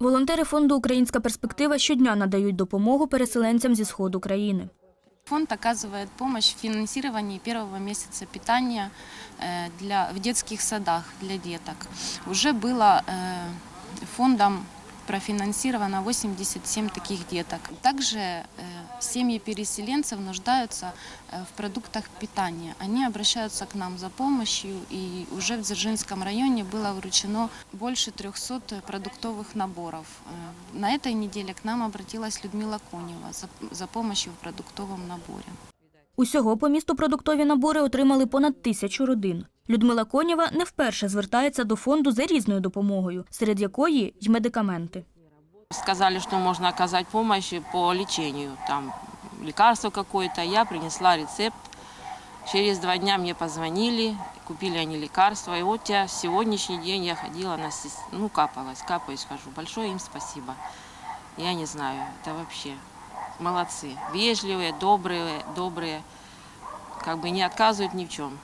Волонтери фонду Українська перспектива щодня надають допомогу переселенцям зі сходу країни. Фонд оказывает помощь в финансировании первого месяца питания э, для, в детских садах для деток. Уже было э, фондом профинансировано 87 таких деток. Также э, семьи переселенцев нуждаются э, в продуктах питания. Они обращаются к нам за помощью, и уже в Дзержинском районе было вручено больше 300 продуктовых наборов. Э, На этой неделе к нам обратилась Людмила Конева за, за помощью в продуктовом наборе. Усього по місту продуктові набори отримали понад тисячу родин. Людмила Конєва не вперше звертається до фонду за різною допомогою, серед якої й медикаменти. Сказали, что можно оказать помощь по лечению. Там лекарство какое-то. Я принесла рецепт. Через два дня мне позвонили, купили они лекарства. И вот я сегодняшний день я ходила на сес- ну капалась, капаюсь, хожу. Большое им спасибо. Я не знаю, это вообще молодцы. Вежливые, добрые, добрые. Как бы не отказывают ни в чем.